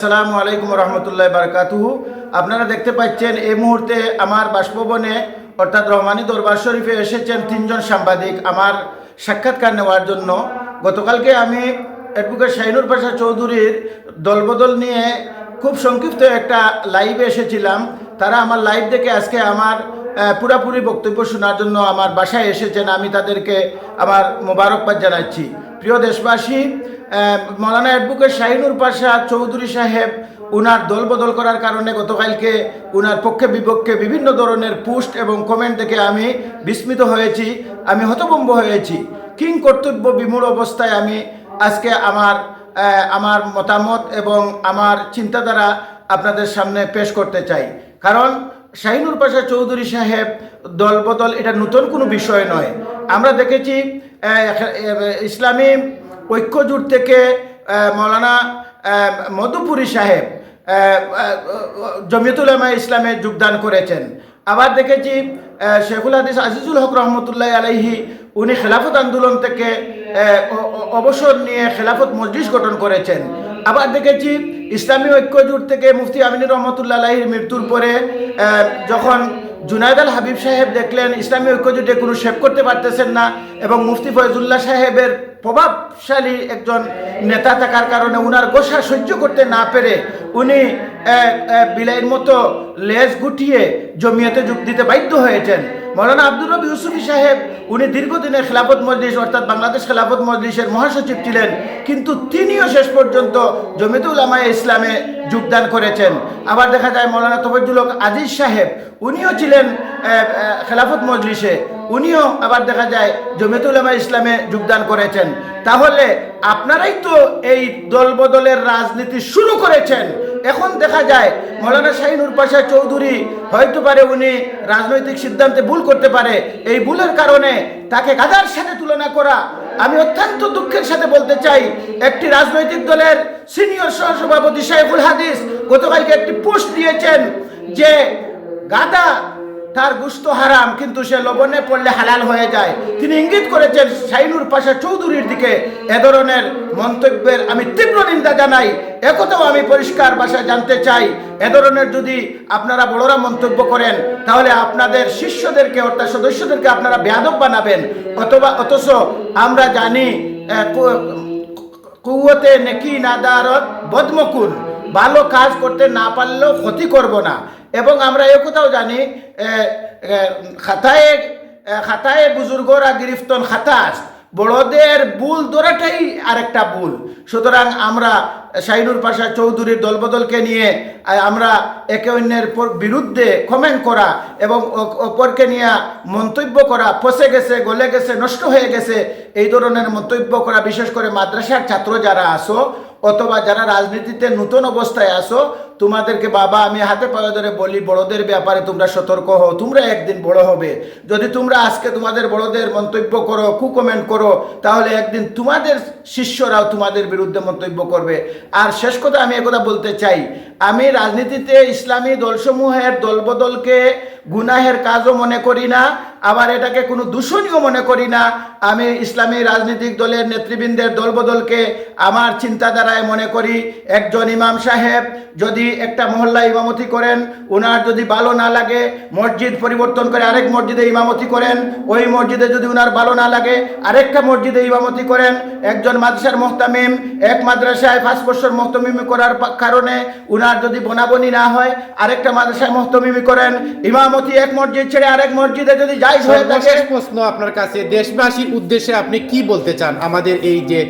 আসসালামু আলাইকুম রহমতুল্লাহ বারকাতুহু। আপনারা দেখতে পাচ্ছেন এই মুহূর্তে আমার বাসভবনে, অর্থাৎ রহমানী দরবার শরীফে এসেছেন তিনজন সাংবাদিক আমার সাক্ষাৎকার নেওয়ার জন্য। গতকালকে আমি অ্যাডভোকেট শাহিনুর পাশা চৌধুরীর দলবদল নিয়ে খুব সংক্ষিপ্ত একটা লাইভে এসেছিলাম। তারা আমার লাইভ দেখে আজকে আমার পুরাপুরি বক্তব্য শোনার জন্য আমার বাসায় এসেছেন। আমি তাদেরকে আমার মোবারকবাদ জানাচ্ছি। প্রিয় দেশবাসী মৌলানা অ্যাডভোকেট শাহিনুর পাশা চৌধুরী সাহেব উনার দল বদল করার কারণে গতকালকে উনার পক্ষে বিপক্ষে বিভিন্ন ধরনের পোস্ট এবং কমেন্ট দেখে আমি বিস্মিত হয়েছি, আমি হতভম্ব হয়েছি। কিং কর্তব্য বিমূঢ় অবস্থায় আমি আজকে আমার আমার মতামত এবং আমার চিন্তাধারা আপনাদের সামনে পেশ করতে চাই। কারণ শাহিনুর পাশা চৌধুরী সাহেব দলবদল এটা নতুন কোনো বিষয় নয়। আমরা দেখেছি ইসলামী ঐক্যজোট থেকে মৌলানা মধুপুরী সাহেব আহ, ইসলামে যোগদান করেছেন। আবার দেখেছি শেখুল হাদিস আজিজুল হক রহমতুল্লাহ আলাইহি উনি খেলাফত আন্দোলন থেকে অবসর নিয়ে খেলাফত মজলিস গঠন করেছেন। আবার দেখেছি ইসলামী ঐক্যজোট থেকে মুফতি আমিনুর রহমতুল্লাহ আলাহির মৃত্যুর পরে যখন জুনায়দ আল হাবিব সাহেব দেখলেন, ইসলামী ঐক্য ঐক্যজোটে কোনো শেপ করতে পারতেছেন না, এবং মুফতি ফয়জুল্লাহ সাহেবের প্রভাবশালী একজন নেতা থাকার কারণে উনার গোসা সহ্য করতে না পেরে উনি বিলাইয়ের মতো লেজ গুটিয়ে জমিয়েতে যোগ দিতে বাধ্য হয়েছেন। মৌলানা আব্দুর রবি ইউসুফি সাহেব, উনি দীর্ঘদিনের খেলাফত মজলিস, অর্থাৎ বাংলাদেশ খেলাফত মজলিসের মহাসচিব ছিলেন, কিন্তু তিনিও শেষ পর্যন্ত জমিতুল আমায় ইসলামে যোগদান করেছেন। আবার দেখা যায় মৌলানা তফজুল হক আজিজ সাহেব, উনিও ছিলেন খেলাফত মজলিসে, উনিও আবার দেখা যায় জমিতুল আমা ইসলামে যোগদান করেছেন। তাহলে আপনারাই তো এই দলবদলের রাজনীতি শুরু করেছেন। এখন দেখা যায়, মৌলানা শাহিনুর পাশা চৌধুরী হয়তো পারে উনি রাজনৈতিক সিদ্ধান্তে ভুল করতে পারে। এই ভুলের কারণে তাকে গাদার সাথে তুলনা করা। আমি অত্যন্ত দুঃখের সাথে বলতে চাই, একটি রাজনৈতিক দলের সিনিয়র সহসভাপতি সাহেবুল হাদিস গতকালকে একটি পোস্ট দিয়েছেন যে গাদা তার গুস্ত হারাম, কিন্তু সে লবণে পড়লে হালাল হয়ে যায়। তিনি ইঙ্গিত করেছেন সাইনুর পাশা চৌধুরীর দিকে এ ধরনের মন্তব্যের আমি তীব্র নিন্দা জানাই। একথাও আমি পরিষ্কার ভাষায় জানতে চাই। এ ধরনের যদি আপনারা বড়রা মন্তব্য করেন, তাহলে আপনাদের শিষ্যদেরকে, অর্থাৎ সদস্যদেরকে আপনারা বেয়াদব বানাবেন। অথবা অথচ আমরা জানি কুয়াতে নেকি নাদারত বদমকুন। ভালো কাজ করতে না পারলেও ক্ষতি করব না। এবং আমরা এ কোথাও জানি খাতায় খাতায় বুজুর্গরা গিরিফতন খাতাস বড়দের ভুল ধরাটাই আরেকটা ভুল সুতরাং আমরা শাহিনুর পাশা চৌধুরীর দলবদলকে নিয়ে আমরা একে অন্যের বিরুদ্ধে কমেন্ট করা এবং অপরকে নিয়ে মন্তব্য করা, ফসে গেছে, গলে গেছে, নষ্ট হয়ে গেছে, এই ধরনের মন্তব্য করা, বিশেষ করে মাদ্রাসার ছাত্র যারা আসো অথবা যারা রাজনীতিতে নতুন অবস্থায় আসো, তোমাদেরকে বাবা, আমি হাতে পায়ে ধরে বলি, বড়দের ব্যাপারে তোমরা সতর্ক হও, তোমরা একদিন বড় হবে। যদি তোমরা আজকে তোমাদের বড়দের মন্তব্য করো কু কমেন্ট করো, তাহলে একদিন তোমাদের শিষ্যরাও তোমাদের বিরুদ্ধে মন্তব্য করবে। আর শেষ কথা আমি একথা বলতে চাই, আমি রাজনীতিতে ইসলামী দলসমূহের দলবদলকে গুনাহের কাজও মনে করি না, আবার এটাকে কোনো দূষণীয় মনে করি না। আমি ইসলামী রাজনৈতিক দলের নেতৃবৃন্দের দলবদলকে আমার চিন্তাধারায় মনে করি। একজন ইমাম সাহেব যদি একটা মহল্লা ইমামতি করেন ওনার যদি ভালো না লাগে, মসজিদ পরিবর্তন করে আরেক মসজিদে ইমামতি করেন, ওই মসজিদে যদি ওনার ভালো না লাগে, আরেকটা মসজিদে ইমামতি করেন। একজন মাদ্রাসার মোহতামিম, এক মাদ্রাসায় পাঁচ বছর মোহতমিমি করার কারণে উনার যদি বনাবনি না হয়, আরেকটা মাদ্রাসায় মোহতমিমি করেন ইমামতি এক মসজিদ ছেড়ে আরেক মসজিদে যদি যাই হয়ে থাকে প্রশ্ন আপনার কাছে দেশবাসীর উদ্দেশ্যে আপনি কি বলতে চান আমাদের এই যে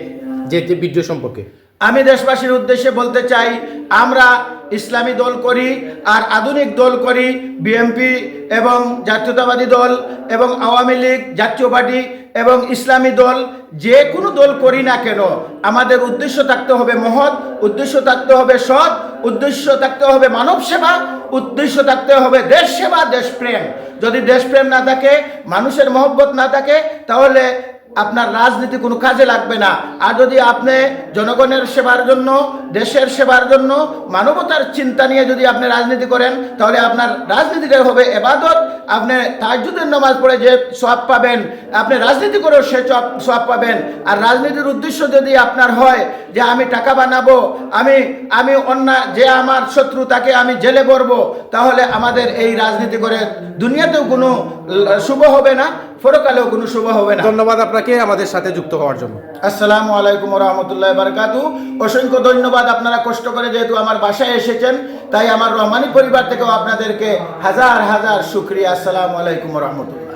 যে বিদ্রোহ সম্পর্কে? আমি দেশবাসীর উদ্দেশ্যে বলতে চাই আমরা ইসলামী দল করি আর আধুনিক দল করি বিএমপি এবং জাতীয়তাবাদী দল এবং আওয়ামী লীগ জাতীয় পার্টি এবং ইসলামী দল যে কোনো দল করি না কেন, আমাদের উদ্দেশ্য থাকতে হবে মহৎ, উদ্দেশ্য থাকতে হবে সৎ, উদ্দেশ্য থাকতে হবে মানব সেবা, উদ্দেশ্য থাকতে হবে দেশ সেবা দেশপ্রেম যদি দেশপ্রেম না থাকে, মানুষের মহব্বত না থাকে, তাহলে আপনার রাজনীতি কোনো কাজে লাগবে না। আর যদি আপনি জনগণের সেবার জন্য, দেশের সেবার জন্য মানবতার চিন্তা নিয়ে যদি আপনি রাজনীতি করেন, তাহলে আপনার রাজনীতিটা হবে এবাদত। আপনি তাজুদের নামাজ পড়ে যে সব পাবেন, আপনি রাজনীতি করেও সে সব পাবেন। আর রাজনীতির উদ্দেশ্য যদি আপনার হয় যে আমি টাকা বানাবো, আমি আমি অন্য যে আমার শত্রু তাকে আমি জেলে পড়ব তাহলে আমাদের এই রাজনীতি করে দুনিয়াতেও কোনো, শুভ হবে না। পরকালেও কোনো শুভ হবে না ধন্যবাদ আপনাকে আমাদের সাথে যুক্ত হওয়ার জন্য। আসসালামু আলাইকুম রহমতুল্লাহ বারকাতু অসংখ্য ধন্যবাদ আপনারা কষ্ট করে যেহেতু আমার বাসায় এসেছেন তাই আমার রহমানি পরিবার থেকেও আপনাদেরকে হাজার হাজার শুক্রিয়া। আসসালামু আলাইকুম রহমতুল্লাহ